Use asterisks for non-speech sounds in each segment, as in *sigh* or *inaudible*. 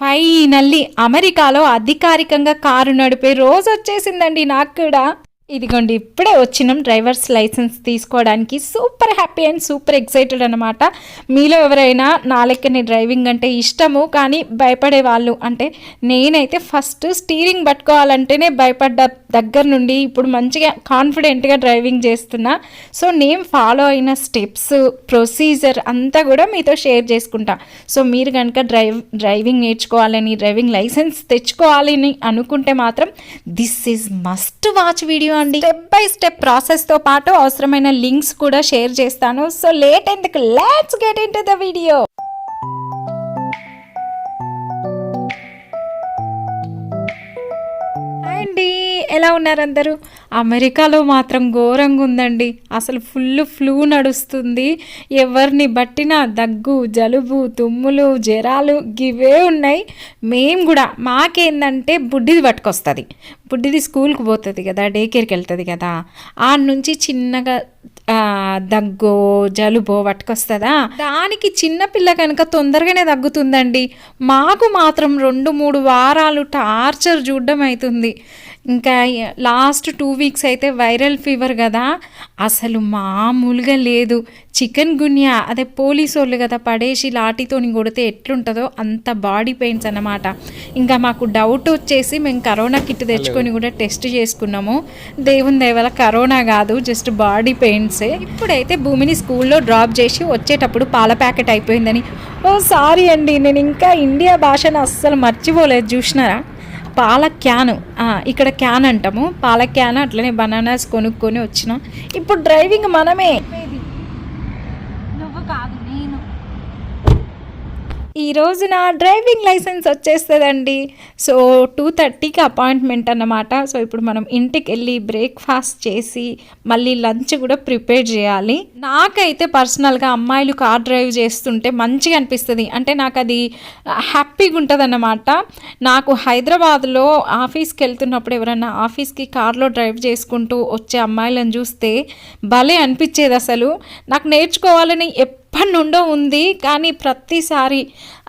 Finally అమెరికాలో అధికారికంగా car నడిపే రోజు వచ్చేసిందండి నాకు కూడా. ఇదిగోండి ఇప్పుడే వచ్చినాం డ్రైవర్స్ లైసెన్స్ తీసుకోవడానికి. Super happy and super excited అనమాట మీలో ఎవరైనా నాలెక్కనే డ్రైవింగ్ అంటే ఇష్టము కానీ భయపడే వాళ్ళు అంటే నేనైతే ఫస్ట్ స్టీరింగ్ పట్టుకోవాలంటేనే భయపడ్డ దగ్గర నుండి ఇప్పుడు మంచిగా కాన్ఫిడెంట్గా డ్రైవింగ్ చేస్తున్నా. సో నేను ఫాలో అయిన స్టెప్స్ ప్రొసీజర్ అంతా కూడా మీతో షేర్ చేసుకుంటా. సో మీరు కనుక డ్రైవ్ డ్రైవింగ్ నేర్చుకోవాలని డ్రైవింగ్ లైసెన్స్ తెచ్చుకోవాలని అనుకుంటే మాత్రం this is must watch video అండి స్టెప్ బై స్టెప్ ప్రాసెస్తో పాటు అవసరమైన లింక్స్ కూడా షేర్ చేస్తాను. సో లేట్ ఎందుకు? Let's get into the video ఎలా ఉన్నారు అందరూ? అమెరికాలో మాత్రం ఘోరంగా ఉందండి. అసలు ఫుల్ ఫ్లూ నడుస్తుంది. ఎవరిని బట్టినా దగ్గు జలుబు తుమ్ములు జ్వరాలు గివే ఉన్నాయి. మేము కూడా మాకేందంటే బుడ్డిది పట్టుకొస్తుంది. బుడ్డిది స్కూల్కి పోతుంది కదా డే కేర్కి వెళ్తుంది కదా. ఆ నుంచి చిన్నగా దగ్గో జలుబో పట్టుకొస్తుందా? దానికి చిన్నపిల్ల కనుక తొందరగానే తగ్గుతుందండి. మాకు మాత్రం రెండు మూడు వారాలు టార్చర్ చూడడం అవుతుంది ఇంకా లాస్ట్ టూ వీక్స్ అయితే వైరల్ ఫీవర్ కదా. అసలు మామూలుగా లేదు. చికెన్ గున్యా అదే పోలీసు వాళ్ళు కదా పడేసి లాఠీతోని కొడితే ఎట్లుంటుందో అంత బాడీ పెయిన్స్ అన్నమాట. ఇంకా మాకు డౌట్ వచ్చేసి మేము కరోనా కిట్ తెచ్చుకొని కూడా టెస్ట్ చేసుకున్నాము. దేవుని దేవల కరోనా కాదు జస్ట్ బాడీ పెయిన్సే. ఇప్పుడైతే భూమిని స్కూల్లో డ్రాప్ చేసి వచ్చేటప్పుడు పాల ప్యాకెట్ అయిపోయిందని. ఓ సారీ అండి నేను ఇంకా ఇండియా భాషను అస్సలు మర్చిపోలేదు చూసినారా? పాల క్యాను. ఆ, ఇక్కడ క్యాన్ అంటాము. పాల క్యాన్ అట్లనే బనానాస్ కొనుక్కొని వచ్చినాం. ఇప్పుడు డ్రైవింగ్ మనమే నువ్వు కాదు నేను ఈ రోజున నా డ్రైవింగ్ లైసెన్స్ వచ్చేస్తుందండి. సో టూ థర్టీకి అపాయింట్మెంట్ అన్నమాట. సో ఇప్పుడు మనం ఇంటికి వెళ్ళి బ్రేక్ఫాస్ట్ చేసి మళ్ళీ లంచ్ కూడా ప్రిపేర్ చేయాలి. నాకైతే పర్సనల్గా అమ్మాయిలు కార్ డ్రైవ్ చేస్తుంటే మంచిగా అనిపిస్తుంది. అంటే నాకు అది హ్యాపీగా ఉంటుంది అన్నమాట నాకు హైదరాబాద్లో ఆఫీస్కి వెళ్తున్నప్పుడు ఎవరైనా ఆఫీస్కి కార్లో డ్రైవ్ చేసుకుంటూ వచ్చే అమ్మాయిలను చూస్తే భలే అనిపించేది అసలు నాకు నేర్చుకోవాలని ఎప్పటి నుండో ఉంది కానీ ప్రతిసారి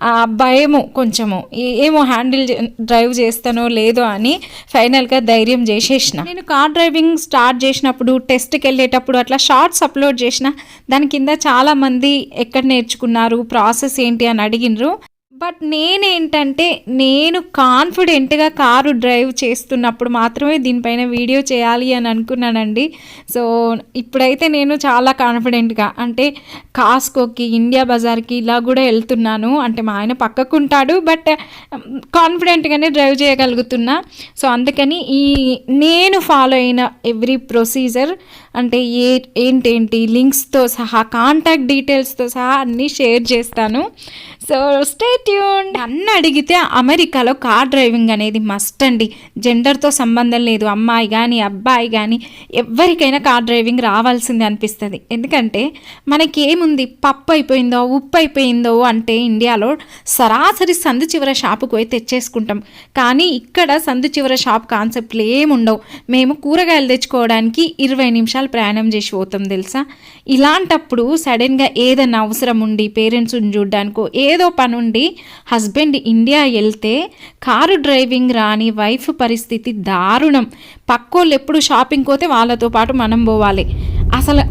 ఆ భయము కొంచెము. ఏమో హ్యాండిల్ డ్రైవ్ చేస్తానో లేదో అని ఫైనల్గా ధైర్యం చేసేసిన. నేను కార్ డ్రైవింగ్ స్టార్ట్ చేసినప్పుడు టెస్ట్కి వెళ్ళేటప్పుడు అట్లా షార్ట్స్ అప్లోడ్ చేసిన దాని కింద చాలామంది ఎక్కడ నేర్చుకున్నారు ప్రాసెస్ ఏంటి అని అడిగినరు. బట్ నేనేంటంటే నేను కాన్ఫిడెంట్గా కారు డ్రైవ్ చేస్తున్నప్పుడు మాత్రమే దీనిపైన వీడియో చేయాలి అని అనుకున్నానండి. సో ఇప్పుడైతే నేను చాలా కాన్ఫిడెంట్గా అంటే కాస్కోకి ఇండియా బజార్కి ఇలా కూడా వెళ్తున్నాను. అంటే మా ఆయన పక్కకుంటాడు బట్ కాన్ఫిడెంట్గానే డ్రైవ్ చేయగలుగుతున్నా. సో అందుకని ఈ నేను ఫాలో అయిన ఎవ్రీ ప్రొసీజర్ అంటే ఏ ఏంటేంటి లింక్స్తో సహా కాంటాక్ట్ డీటెయిల్స్తో సహా అన్నీ షేర్ చేస్తాను. సో స్టే ట్యూన్ నన్ను అడిగితే అమెరికాలో కార్ డ్రైవింగ్ అనేది మస్ట్ అండి. జెండర్తో సంబంధం లేదు అమ్మాయి కానీ అబ్బాయి కానీ ఎవరికైనా కార్ డ్రైవింగ్ రావాల్సింది అనిపిస్తుంది. ఎందుకంటే మనకి ఏముంది పప్పు అయిపోయిందో ఉప్పు అయిపోయిందో అంటే ఇండియాలో సరాసరి సందు చివర షాపుకు పోయి తెచ్చేసుకుంటాం. కానీ ఇక్కడ సందు చివర షాప్ కాన్సెప్ట్లు ఏముండవు. మేము కూరగాయలు తెచ్చుకోవడానికి ఇరవై నిమిషాలు ప్రయాణం చేసి పోతాం తెలుసా? ఇలాంటప్పుడు సడన్గా ఏదైనా అవసరం ఉండి పేరెంట్స్ని చూడడానికో ఏదో పని ఉండి హస్బెండ్ ఇండియా వెళ్తే కారు డ్రైవింగ్ రాని వైఫ్ పరిస్థితి దారుణం. పక్కోళ్ళు ఎప్పుడు షాపింగ్ పోతే వాళ్ళతో పాటు మనం పోవాలి. అసలు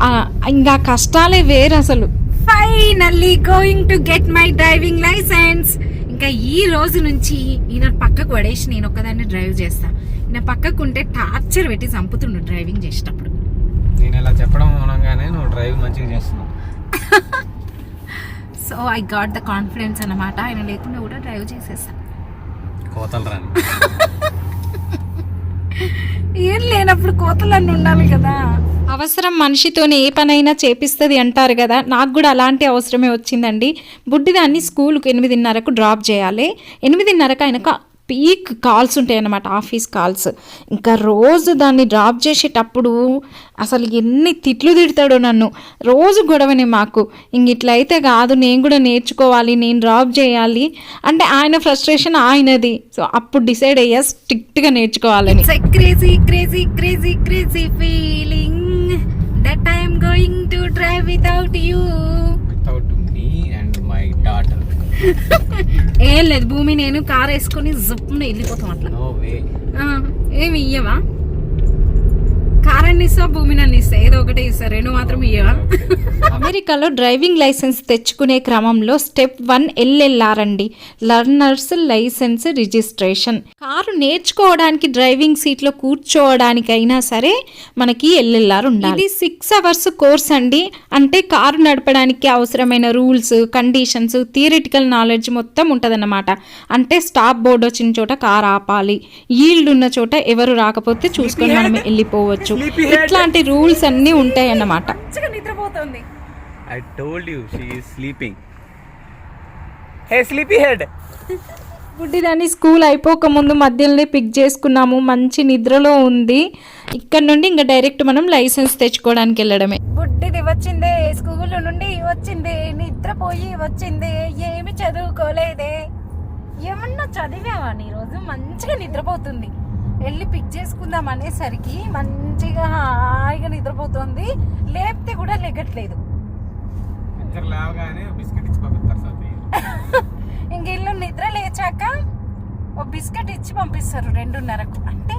ఇంకా కష్టాలే వేరు అసలు. Finally going to get my driving license ఇంకా ఈ రోజు నుంచి ఈయన పక్కకు పడేసి నేను ఒక్కదాన్ని డ్రైవ్ చేస్తా. ఈయన పక్కకు ఉంటే టార్చర్ పెట్టి చంపుతుండు డ్రైవింగ్ చేసేటప్పుడు. నేను ఇలా చెప్పడం అనగానే నువ్వు డ్రైవ్ మంచిగా చేస్తున్నావు. So I got the confidence అన్నమాట. ఆయన లేకుండా కూడా డ్రైవ్ చేసేసా. కోతలు రాని. *laughs* ఏం లేనప్పుడు కోతలన్నీ ఉండాలి కదా. అవసరం మనిషితోనే ఏ పనైనా చేపిస్తుంది అంటారు కదా. నాకు కూడా అలాంటి అవసరమే వచ్చిందండి. బుడ్డిదాన్ని స్కూల్కి ఎనిమిదిన్నరకు డ్రాప్ చేయాలి. ఎనిమిదిన్నరకు ఆయనకు పీక్ కాల్స్ ఉంటాయి అన్నమాట ఆఫీస్ కాల్స్ ఇంకా రోజు దాన్ని డ్రాప్ చేసేటప్పుడు అసలు ఎన్ని తిట్లు తిడతాడో నన్ను. రోజు గొడవనే మాకు. ఇంక ఇట్లయితే కాదు నేను కూడా నేర్చుకోవాలి నేను డ్రాప్ చేయాలి అంటే ఆయన ఫ్రస్ట్రేషన్ ఆయనది. సో అప్పుడు డిసైడ్ అయ్యా స్ట్రిక్ట్గా నేర్చుకోవాలని. Crazy crazy crazy crazy feeling that I'm going to drive without you without me and my daughter *laughs* ఏం లేదు భూమి నేను కార్ వేసుకొని జప్పున వెళ్ళిపోతాం అట్లా. ఏమి ఇయ్యవా? కారాన్ని ఇస్తా భూమిని అన్ని ఇస్తా ఏదో ఒకటి ఇస్తా రెండు మాత్రం ఇయ్యవా? అమెరికాలో డ్రైవింగ్ లైసెన్స్ తెచ్చుకునే క్రమంలో స్టెప్ వన్ ఎల్ఎల్ఆర్ అండి లర్నర్స్ లైసెన్స్ రిజిస్ట్రేషన్. కారు నేర్చుకోవడానికి డ్రైవింగ్ సీట్లో కూర్చోవడానికైనా సరే మనకి ఎల్ఎల్ఆర్ ఉండాలి. ఇది సిక్స్ అవర్స్ కోర్స్ అండి. అంటే కారు నడపడానికి అవసరమైన రూల్స్ కండిషన్స్ థియరిటికల్ నాలెడ్జ్ మొత్తం ఉంటదన్నమాట. అంటే స్టాప్ బోర్డు వచ్చిన చోట కారు ఆపాలి. ఈల్డ్ ఉన్న చోట ఎవరు రాకపోతే చూసుకొని మనం వెళ్ళిపోవచ్చు. ఇట్లాంటి రూల్స్ అన్నీ ఉంటాయి అన్నమాట నిద్రపోతుంది. I told you she sleeping hey sleepy head బుడ్డిదాన్ని school అయిపోక ముందు మధ్యలోనే పిక్ చేసుకున్నాము. మంచి నిద్రలో ఉంది. ఇక్కడ నుండి ఇంకా డైరెక్ట్ మనం లైసెన్స్ తెచ్చుకోవడానికి వెళ్ళడమే. బుడ్డిది వచ్చిందే స్కూల్ నుండి వచ్చింది నిద్రపోయి వచ్చింది ఏమి చదువుకోలేదే. ఏమన్నా చదివావా? నీ రోజు మంచిగా నిద్రపోతుంది. వెళ్ళి పిక్ చేసుకుందాం అనేసరికి మంచిగా హాయిగా నిద్రపోతుంది. లేపితే కూడా లెగట్లేదు. ఇద్దరు లేవగానే బిస్కెట్ ఇచ్చి పంపిస్తారు సార్ *laughs* ఇంక ఇల్లు నిద్ర లేచాక ఓ బిస్కెట్ ఇచ్చి పంపిస్తారు రెండున్నరకు. అంటే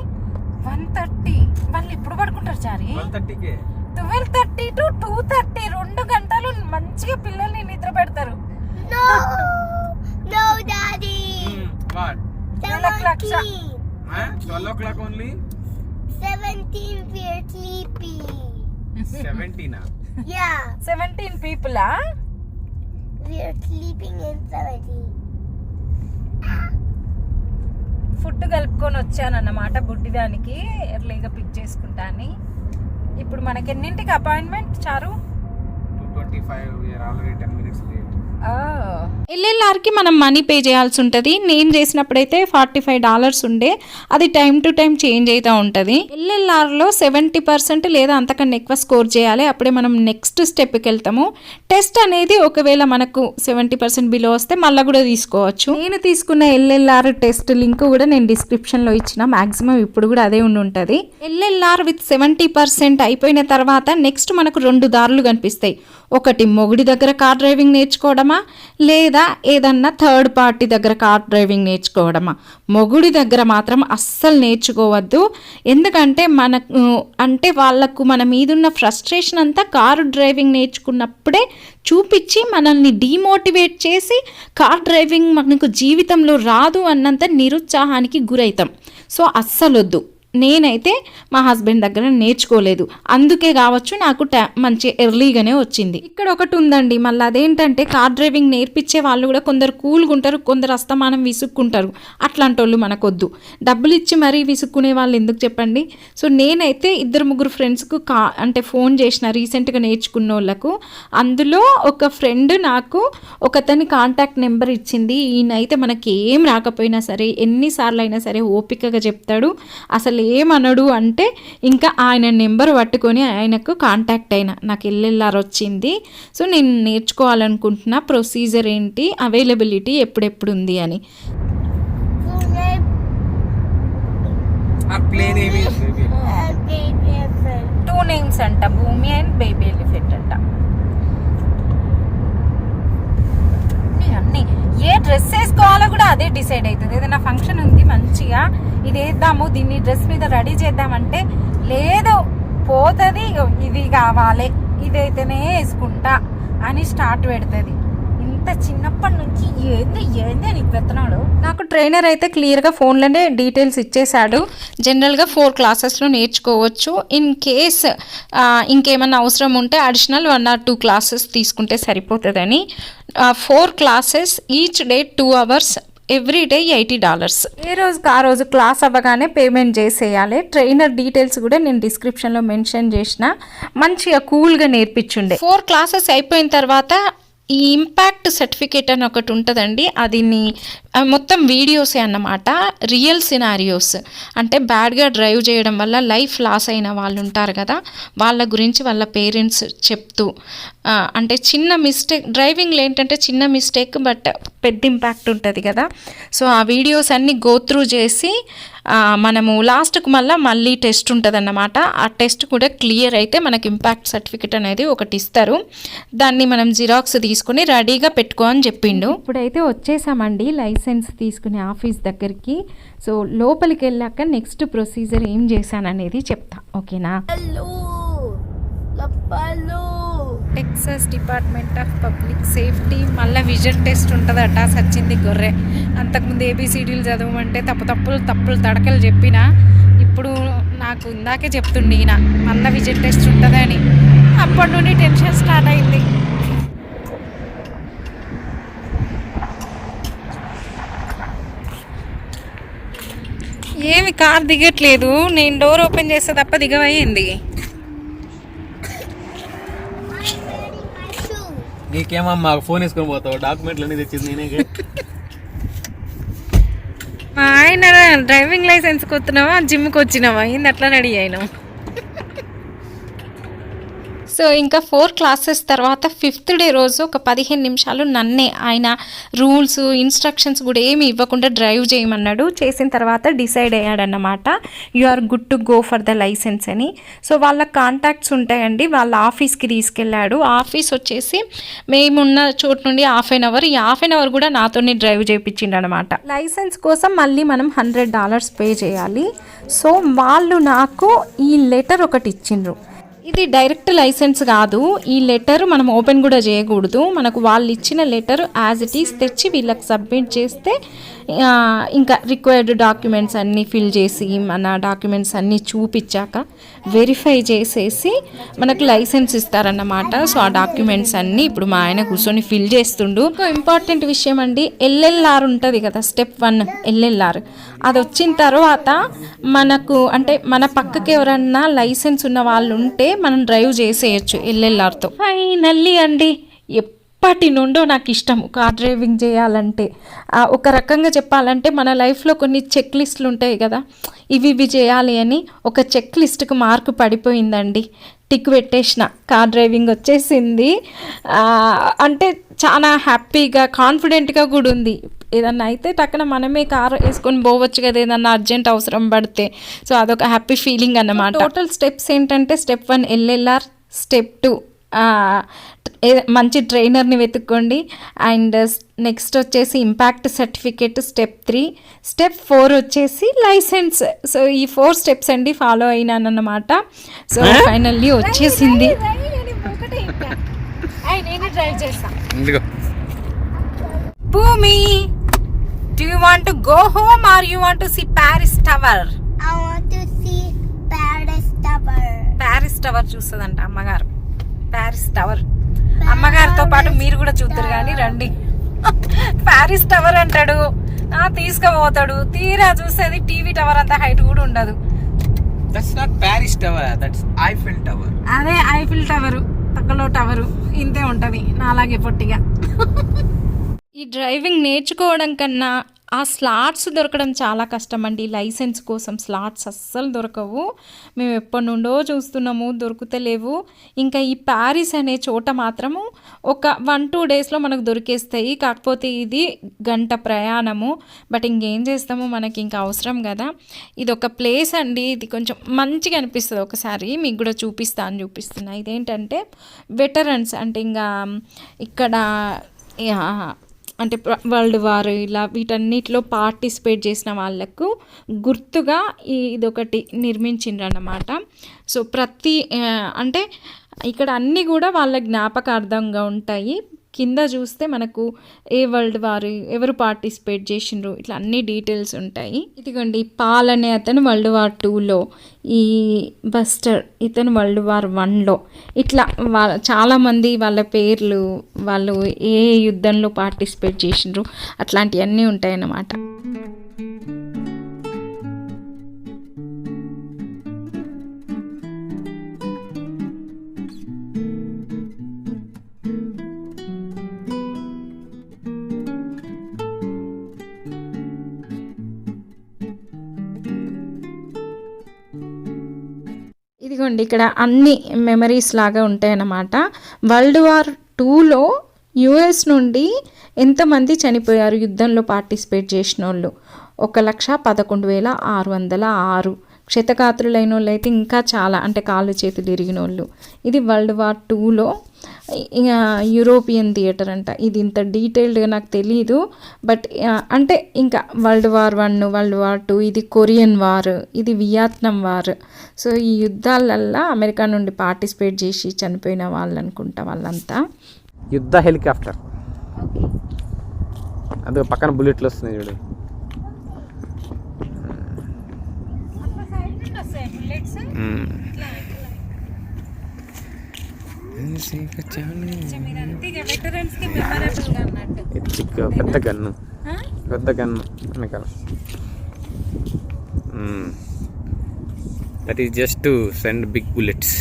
వన్ థర్టీ. వాళ్ళు ఇప్పుడు పడుకుంటారు Chari twelve thirty to two సెవెంటీనా Yeah, seventeen పీపులా in seventeen. ఫుడ్ కలుపుకొని వచ్చానన్నమాట బుడ్డిదానికి. ఎర్లీగా పిక్ చేసుకుంటా అని. ఇప్పుడు మనకి ఎన్నింటికి appointment Charu? Two twenty five we're already ten minutes late Oh. ఎల్ఎల్ఆర్కి మనం మనీ పే చేయాల్సి ఉంటుంది నేను చేసినప్పుడైతే ఫార్టీ ఫైవ్ డాలర్స్ ఉండే. అది టైం టు టైం చేంజ్ అవుతూ ఉంటుంది. ఎల్ఎల్ఆర్లో సెవెంటీ పర్సెంట్ లేదా అంతకన్నా ఎక్కువ స్కోర్ చేయాలి. అప్పుడే మనం నెక్స్ట్ స్టెప్కి వెళ్తాము టెస్ట్ అనేది ఒకవేళ మనకు సెవెంటీ పర్సెంట్ బిలో వస్తే మళ్ళీ కూడా తీసుకోవచ్చు. నేను తీసుకున్న ఎల్ఎల్ఆర్ టెస్ట్ లింక్ కూడా నేను డిస్క్రిప్షన్లో ఇచ్చిన. మ్యాక్సిమం ఇప్పుడు కూడా అదే ఉండి ఉంటుంది ఎల్ఎల్ఆర్ విత్ సెవెంటీ పర్సెంట్ అయిపోయిన తర్వాత నెక్స్ట్ మనకు రెండు దారులు కనిపిస్తాయి. ఒకటి మొగుడి దగ్గర కార్ డ్రైవింగ్ నేర్చుకోవడం. నేర్చుకోవడమా? లేదా ఏదన్నా థర్డ్ పార్టీ దగ్గర కార్ డ్రైవింగ్ నేర్చుకోవడమా? మొగుడి దగ్గర మాత్రం అస్సలు నేర్చుకోవద్దు. ఎందుకంటే మనకు అంటే వాళ్ళకు మన మీదున్న ఫ్రస్ట్రేషన్ అంతా కారు డ్రైవింగ్ నేర్చుకున్నప్పుడే చూపించి మనల్ని డీమోటివేట్ చేసి కార్ డ్రైవింగ్ మనకు జీవితంలో రాదు అన్నంత నిరుత్సాహానికి గురవుతాం సో అస్సలొద్దు. నేనైతే మా హస్బెండ్ దగ్గర నేర్చుకోలేదు. అందుకే కావచ్చు నాకు టా మంచి ఎర్లీగానే వచ్చింది. ఇక్కడ ఒకటి ఉందండి. మళ్ళీ అదేంటంటే కార్ డ్రైవింగ్ నేర్పించే వాళ్ళు కూడా కొందరు కూల్గా ఉంటారు కొందరు అస్తమానం విసుక్కుంటారు. అట్లాంటి వాళ్ళు మనకొద్దు. డబ్బులు ఇచ్చి మరీ విసుక్కునే వాళ్ళు ఎందుకు చెప్పండి? సో నేనైతే ఇద్దరు ముగ్గురు ఫ్రెండ్స్కు కా అంటే ఫోన్ చేసిన రీసెంట్గా నేర్చుకున్న వాళ్ళకు అందులో ఒక ఫ్రెండ్ నాకు ఒకతని కాంటాక్ట్ నెంబర్ ఇచ్చింది. ఈయనైతే మనకి ఏం రాకపోయినా సరే ఎన్నిసార్లు అయినా సరే ఓపికగా చెప్తాడు. అసలు ఏమనడు అంటే ఇంకా ఆయన నెంబర్ పట్టుకొని ఆయనకు కాంటాక్ట్ అయినా. నాకు ఎల్ఎల్ఆర్ వచ్చింది. సో నేను నేర్చుకోవాలనుకుంటున్నా ప్రొసీజర్ ఏంటి అవైలబిలిటీ ఎప్పుడెప్పుడు ఉంది అని. టూ నేమ్స్ అంట భూమి అండ్ బేబీ ఎలిఫెంట్ అంట అన్నీ అన్నీ ఏ డ్రెస్ వేసుకోవాలో కూడా అదే డిసైడ్ అవుతుంది. ఏదైనా ఫంక్షన్ ఉంది మంచిగా ఇది వేద్దాము దీన్ని డ్రెస్ మీద రెడీ చేద్దామంటే లేదు పోతుంది ఇది కావాలి ఇదైతేనే వేసుకుంటా అని స్టార్ట్ పెడుతుంది. ఇంత చిన్నప్పటి నుంచి ఏంది ఏంది అని పెత్తనాడు నాకు ట్రైనర్ అయితే క్లియర్గా ఫోన్లోనే డీటెయిల్స్ ఇచ్చేశాడు. జనరల్గా ఫోర్ క్లాసెస్లో నేర్చుకోవచ్చు. ఇన్ కేస్ ఇంకేమన్నా అవసరం ఉంటే additional one or two classes తీసుకుంటే సరిపోతుందని. Four classes each day two hours every day eighty dollars. ఏ రోజుకి ఆ రోజు క్లాస్ అవ్వగానే పేమెంట్ చేసేయాలి. ట్రైనర్ డీటెయిల్స్ కూడా నేను డిస్క్రిప్షన్లో మెన్షన్ చేసిన. మంచిగా కూల్గా నేర్పించుండే. ఫోర్ క్లాసెస్ అయిపోయిన తర్వాత ఈ ఇంపాక్ట్ సర్టిఫికేట్ అని ఒకటి ఉంటుందండి. అది మొత్తం వీడియోసే అన్నమాట. రియల్ సినారియోస్ అంటే బ్యాడ్గా డ్రైవ్ చేయడం వల్ల లైఫ్ లాస్ అయిన వాళ్ళు ఉంటారు కదా వాళ్ళ గురించి వాళ్ళ పేరెంట్స్ చెప్తూ అంటే చిన్న మిస్టేక్ డ్రైవింగ్లో ఏంటంటే చిన్న మిస్టేక్ బట్ పెద్ద ఇంపాక్ట్ ఉంటుంది కదా. సో ఆ వీడియోస్ అన్నీ గోత్రూ చేసి మనము లాస్ట్కు మళ్ళీ మళ్ళీ టెస్ట్ ఉంటుందన్నమాట. ఆ టెస్ట్ కూడా క్లియర్ అయితే మనకి ఇంపాక్ట్ సర్టిఫికెట్ అనేది ఒకటి ఇస్తారు. దాన్ని మనం జిరాక్స్ తీసుకుని రెడీగా పెట్టుకో అని చెప్పిండు. ఇప్పుడైతే వచ్చేసామండి లైసెన్స్ తీసుకునే ఆఫీస్ దగ్గరికి. సో లోపలికి వెళ్ళాక నెక్స్ట్ ప్రొసీజర్ ఏం చేశాననేది చెప్తా. ఓకేనా. Lapalo. Texas department of public safety మళ్ళీ విజన్ టెస్ట్ ఉంటుందట సచ్చింది గొర్రె. అంతకుముందు ఏబీసీడీలు చదవమంటే తప్పు తప్పులు తప్పులు తడకలు చెప్పిన ఇప్పుడు నాకు ఇందాకే చెప్తుండే ఈయన మళ్ళీ విజన్ టెస్ట్ ఉంటుందని అప్పటి నుండి టెన్షన్ స్టార్ట్ అయింది. ఏమి కార్ దిగట్లేదు నేను డోర్ ఓపెన్ చేస్తే తప్ప దిగవయ్యింది నీకేమమ్మా? ఫోన్ వేసుకొని పోతావు? డాక్యుమెంట్లు అన్ని తెచ్చింది నేనే మా ఆయన డ్రైవింగ్ లైసెన్స్కి వస్తున్నావా? జిమ్కి వచ్చినావా? ఏంది అట్లా రెడీ అయినావు? సో ఇంకా ఫోర్ క్లాసెస్ తర్వాత ఫిఫ్త్ డే రోజు ఒక పదిహేను నిమిషాలు నన్నే ఆయన రూల్స్ ఇన్స్ట్రక్షన్స్ కూడా ఏమి ఇవ్వకుండా డ్రైవ్ చేయమన్నాడు. చేసిన తర్వాత decide అయ్యాడన్నమాట. You are good to go for the licence అని. సో వాళ్ళ కాంటాక్ట్స్ ఉంటాయండి. వాళ్ళ ఆఫీస్కి తీసుకెళ్ళాడు. ఆఫీస్ వచ్చేసి మేమున్న చోటు నుండి హాఫ్ అన్ అవర్. ఈ హాఫ్ అన్ అవర్ కూడా నాతోనే డ్రైవ్ చేయించిండు అనమాట లైసెన్స్ కోసం మళ్ళీ మనం హండ్రెడ్ డాలర్స్ పే చేయాలి. సో వాళ్ళు నాకు ఈ లెటర్ ఒకటి ఇచ్చిండ్రు. ఇది డైరెక్ట్ లైసెన్స్ కాదు. ఈ లెటర్ మనం ఓపెన్ కూడా చేయకూడదు. మనకు వాళ్ళు ఇచ్చిన లెటర్ యాజ్ ఇట్ ఈస్ తెచ్చి వీళ్ళకి సబ్మిట్ చేస్తే ఇంకా రిక్వైర్డ్ డాక్యుమెంట్స్ అన్నీ ఫిల్ చేసి మన డాక్యుమెంట్స్ అన్నీ చూపించాక వెరిఫై చేసేసి మనకు లైసెన్స్ ఇస్తారన్నమాట. సో ఆ డాక్యుమెంట్స్ అన్నీ ఇప్పుడు మా ఆయన కూర్చొని ఫిల్ చేస్తుండు. ఇంపార్టెంట్ విషయం అండి ఎల్ఎల్ఆర్ ఉంటుంది కదా స్టెప్ వన్ ఎల్ఎల్ఆర్ అది వచ్చిన తర్వాత మనకు అంటే మన పక్కకి ఎవరన్నా లైసెన్స్ ఉన్న వాళ్ళు ఉంటే మనం డ్రైవ్ చేసేయచ్చు ఎల్ఎల్ఆర్తో ఫైనల్లీ అండి ఎప్పటి నుండో నాకు ఇష్టం కార్ డ్రైవింగ్ చేయాలంటే. ఒక రకంగా చెప్పాలంటే మన లైఫ్లో కొన్ని చెక్ లిస్టులు ఉంటాయి కదా ఇవి ఇవి చేయాలి అని ఒక చెక్ లిస్ట్కి మార్కు పడిపోయిందండి. టిక్ పెట్టేసిన కార్ డ్రైవింగ్ వచ్చేసింది. అంటే చాలా హ్యాపీగా కాన్ఫిడెంట్గా కూడా ఉంది. ఏదన్నా అయితే టక్కన మనమే కార్ వేసుకొని పోవచ్చు కదా ఏదన్నా అర్జెంట్ అవసరం పడితే. సో అదొక హ్యాపీ ఫీలింగ్ అన్నమాట. టోటల్ స్టెప్స్ ఏంటంటే step one LLR step two. మంచి ట్రైనర్ని వెతుక్కోండి. అండ్ నెక్స్ట్ వచ్చేసి impact certificate step three. Step four వచ్చేసి లైసెన్స్. సో ఈ ఫోర్ స్టెప్స్ అండి ఫాలో అయినానన్నమాట. సో ఫైనల్లీ వచ్చేసింది. Bhoomi do you want to go home or you want to see Paris tower I want to see Paris Tower. Paris tower చూస్తుందంట అమ్మగారు. Paris tower. అమ్మగారితో పాటు మీరు కూడా చూద్దరు కానీ రండి. ప్యారిస్ టవర్ అంటాడు. ఆ తీసుకుపోతాడు. తీరా చూసేది టీవీ టవర్ అంత హైట్ కూడా ఉండదు. That's not Paris tower that's Eiffel tower అదే ఐఫిల్ టవరు పక్కలో టవరు ఇంతే ఉంటుంది. నాలాగే పొట్టిగా. ఈ డ్రైవింగ్ నేర్చుకోవడం కన్నా ఆ స్లాట్స్ దొరకడం చాలా కష్టం అండి లైసెన్స్ కోసం స్లాట్స్ అస్సలు దొరకవు. మేము ఎప్పటి నుండో చూస్తున్నాము దొరుకుతలేవు. ఇంకా ఈ ప్యారిస్ అనే చోట మాత్రము ఒక వన్ టూ డేస్లో మనకు దొరికేస్తాయి. కాకపోతే ఇది గంట ప్రయాణము. బట్ ఇంకేం చేస్తాము? మనకి ఇంకా అవసరం కదా. ఇది ఒక ప్లేస్ అండి. ఇది కొంచెం మంచిగా అనిపిస్తుంది ఒకసారి. మీకు కూడా చూపిస్తా అని చూపిస్తున్నా. ఇదేంటంటే వెటరన్స్ అంటే ఇంకా ఇక్కడ అంటే వరల్డ్ వార్ ఇలా వీటన్నిటిలో పార్టిసిపేట్ చేసిన వాళ్ళకు గుర్తుగా ఈ ఇదొకటి నిర్మించిండ్రు అన్నమాట సో ప్రతి అంటే ఇక్కడ అన్నీ కూడా వాళ్ళ జ్ఞాపకార్థంగా ఉంటాయి. కింద చూస్తే మనకు ఏ వరల్డ్ వారు ఎవరు పార్టిసిపేట్ చేసిండ్రు ఇట్లా అన్ని డీటెయిల్స్ ఉంటాయి. ఇదిగోండి పాల్ అనే అతను వరల్డ్ వార్ టూలో ఈ బస్టర్ ఇతను వరల్డ్ వార్ వన్లో. ఇట్లా వాళ్ళ చాలామంది వాళ్ళ పేర్లు వాళ్ళు ఏ యుద్ధంలో పార్టిసిపేట్ చేసిండ్రు అట్లాంటివన్నీ ఉంటాయన్నమాట. ఇదిగోండి ఇక్కడ అన్ని మెమరీస్ లాగా ఉంటాయన్నమాట. వరల్డ్ వార్ టూలో యుఎస్ నుండి ఎంతమంది చనిపోయారు? యుద్ధంలో పార్టిసిపేట్ చేసిన వాళ్ళు ఒక లక్ష పదకొండు వేల ఆరు వందల ఆరు. క్షతగాత్రులైన వాళ్ళు అయితే ఇంకా చాలా అంటే కాళ్ళు చేతులు ఇరిగిన వాళ్ళు ఇది వరల్డ్ వార్ టూలో యూరోపియన్ థియేటర్ అంట. ఇది ఇంత డీటెయిల్డ్గా నాకు తెలియదు బట్ అంటే ఇంకా world war one world war two ఇది కొరియన్ వార్ ఇది వియత్నాం వార్. సో ఈ యుద్ధాలల్లో అమెరికా నుండి పార్టిసిపేట్ చేసి చనిపోయిన వాళ్ళు అనుకుంటా వాళ్ళంతా. యుద్ధ హెలికాప్టర్. అదే పక్కన బుల్లెట్లు వస్తున్నాయి చూడు మ్మ్. ఇది చిక్క పెద్ద గన్ను. పెద్ద గన్ను వెనకాల. That is just to send big bullets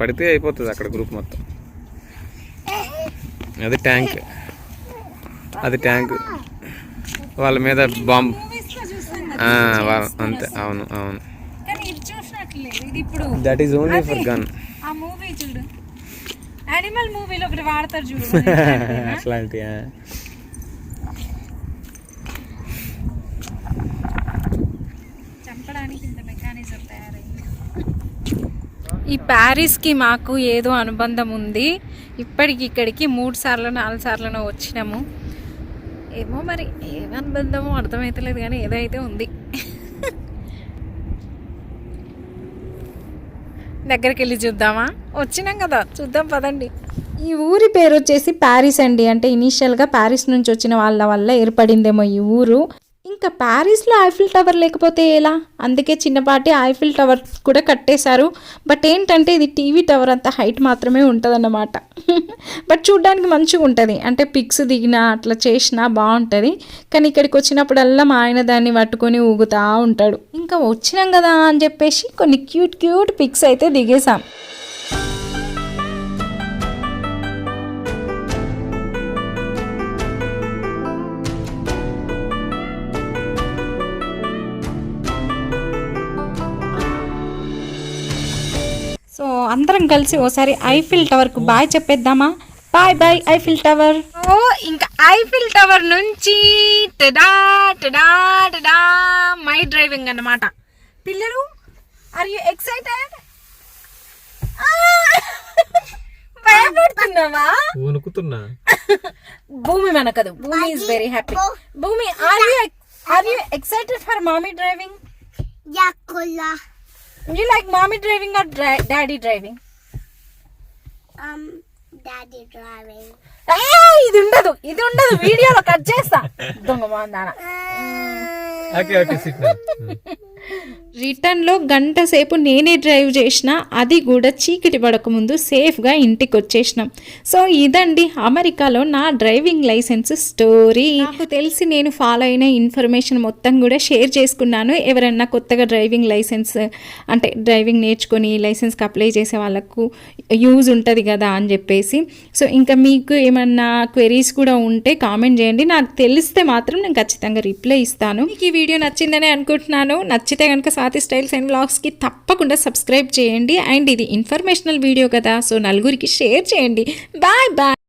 పడితే అయిపోతుంది అక్కడ గ్రూప్ మొత్తం. అది ట్యాంక్. అది ట్యాంక్. వాళ్ళ మీద బాంబు. అంతే. అవును అవును. That is only for gun ఆ మూవీ చూడు. యానిమల్ మూవీలో ఒకటి వాడతారు చూడు. *laughs* అట్లాంటి ఈ ప్యారిస్కి మాకు ఏదో అనుబంధం ఉంది. ఇప్పటికి ఇక్కడికి మూడు సార్లు నాలుగు సార్లు వచ్చినాము. ఏమో మరి ఏం అనుబంధమో అర్థమవుతలేదు కానీ ఏదైతే ఉంది. దగ్గరికి వెళ్ళి చూద్దామా? వచ్చినాం కదా చూద్దాం పదండి. ఈ ఊరి పేరు వచ్చేసి ప్యారిస్ అండి. అంటే ఇనీషియల్గా ప్యారిస్ నుంచి వచ్చిన వాళ్ళ వల్ల ఏర్పడిందేమో ఈ ఊరు. ఇంకా ప్యారిస్లో ఐఫిల్ టవర్ లేకపోతే ఎలా? అందుకే చిన్నపాటి ఐఫిల్ టవర్ కూడా కట్టేశారు. బట్ ఏంటంటే ఇది టీవీ టవర్ అంత హైట్ మాత్రమే ఉంటుందన్నమాట. *laughs* బట్ చూడ్డానికి మంచిగా ఉంటుంది. అంటే పిక్స్ దిగినా అట్లా చేసినా బాగుంటుంది. కానీ ఇక్కడికి వచ్చినప్పుడల్లా మా ఆయన దాన్ని పట్టుకొని ఊగుతా ఉంటాడు. ఇంకా వచ్చినాం కదా అని చెప్పేసి కొన్ని క్యూట్ క్యూట్ పిక్స్ అయితే దిగేసాం అందరం కలిసి ఓసారి ఐఫిల్ టవర్కు bye చెప్పేద్దామా? Bye bye Eiffel tower. ఓ ఇంకా ఐఫిల్ టవర్ నుంచి tada tada tada my driving అన్నమాట. పిల్లలు ఆర్ యు ఎక్సైటెడ్ భయపడుతున్నావా? వణుకుతున్నా Bhoomi మనకదు. Bhoomi is very happy Bhoomi are you are you excited for mommy driving Yakula. You like mommy driving or daddy driving Um, daddy driving. ఇది ఉండదు ఇది ఉండదు వీడియోలో cut చేస్తా దొంగ బాగుందానా *laughs* ఓకే ఓకే సిట్ *laughs* రిటర్న్లో గంట సేపు నేనే డ్రైవ్ చేసిన అది కూడా చీకటి పడకముందు సేఫ్గా ఇంటికి వచ్చేసినాం సో ఇదండి అమెరికాలో నా డ్రైవింగ్ లైసెన్స్ స్టోరీ. నాకు తెలిసి నేను ఫాలో అయిన ఇన్ఫర్మేషన్ మొత్తం కూడా షేర్ చేసుకున్నాను. ఎవరైనా కొత్తగా డ్రైవింగ్ లైసెన్స్ అంటే డ్రైవింగ్ నేర్చుకొని లైసెన్స్కి అప్లై చేసే వాళ్ళకు యూజ్ ఉంటుంది కదా అని చెప్పేసి. సో ఇంకా మీకు ఏమన్నా క్వెరీస్ కూడా ఉంటే కామెంట్ చేయండి. నాకు తెలిస్తే మాత్రం నేను ఖచ్చితంగా రిప్లై ఇస్తాను. మీకు ఈ వీడియో నచ్చిందని అనుకుంటున్నాను. నచ్చితే కనుక స్వాతి స్టైల్స్ అండ్ వ్లాగ్స్కి తప్పకుండా సబ్స్క్రైబ్ చేయండి. అండ్ ఇది ఇన్ఫర్మేషనల్ వీడియో కదా సో నలుగురికి షేర్ చేయండి. Bye bye.